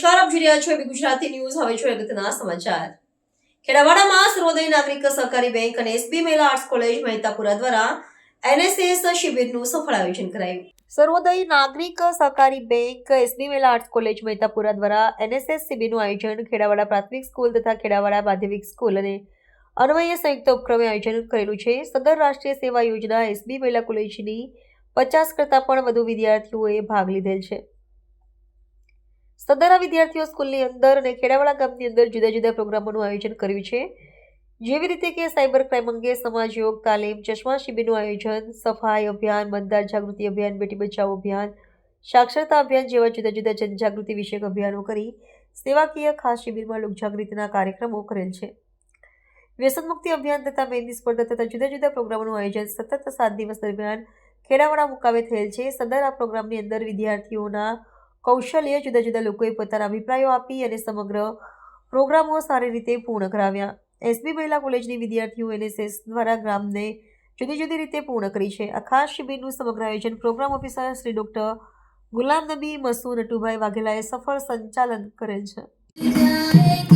રહ્યા છો એબી ગુજરાતી ન્યૂઝ. હવે છો અગત્યના સમાચાર. ખેડાવાડામાં સર્વોદય નાગરિક સહકારી બેંક અને SB Mahila arts college Mehtapura દ્વારા એનએસએસ શિબિરનું સફળ આયોજન કરાયું. Sarvodaya Nagarik Sahakari bank, SB Mahila arts college Mehtapura દ્વારા એનએસએસ શિબિરનું આયોજન ખેડાવાડા પ્રાથમિક સ્કૂલ તથા ખેડાવાડા માધ્યમિક સ્કૂલ અને અન્વયે સંયુક્ત ઉપક્રમે આયોજન કરેલું છે. સદર રાષ્ટ્રીય સેવા યોજના એસબી મહિલા કોલેજની પચાસ કરતાં પણ વધુ વિદ્યાર્થીઓએ ભાગ લીધેલ છે. સદરા વિદ્યાર્થીઓ સ્કૂલની અંદર અને ખેડાવાડા ગામની અંદર જુદા જુદા પ્રોગ્રામોનું આયોજન કર્યું છે. જેવી રીતે કે સાયબર ક્રાઇમ અંગે સમાજ યોગ, તાલીમ, ચશ્મા શિબિરનું આયોજન, સફાઈ અભિયાન મતદાર જાગૃતિ અભિયાન, બેટી બચાવો અભિયાન, સાક્ષરતા અભિયાન જેવા જુદા જુદા જનજાગૃતિ વિષયક અભિયાનો કરી સેવાકીય ખાસ શિબિરમાં લોકજાગૃતિના કાર્યક્રમો કરેલ છે. વ્યસન અભિયાન તથા મહેંદી સ્પર્ધા તથા જુદા જુદા પ્રોગ્રામોનું આયોજન સતત સાત દિવસ દરમિયાન ખેડાવાડા મુકામે થયેલ છે. સદર આ પ્રોગ્રામની અંદર વિદ્યાર્થીઓના કૌશલ્ય જુદા જુદા લોકોએ પોતાના અભિપ્રાયો આપી અને સમગ્ર પ્રોગ્રામો સારી રીતે પૂર્ણ કરાવ્યા. એસબી મહિલા કોલેજની વિદ્યાર્થીઓ એનએસએસ દ્વારા ગ્રામને જુદી જુદી રીતે પૂર્ણ કરી છે. આ ખાસ શિબિરનું સમગ્ર આયોજન પ્રોગ્રામ ઓફિસર શ્રી ડોક્ટર ગુલામ નબી મસૂર નટુભાઈ વાઘેલાએ સફળ સંચાલન કરેલ છે.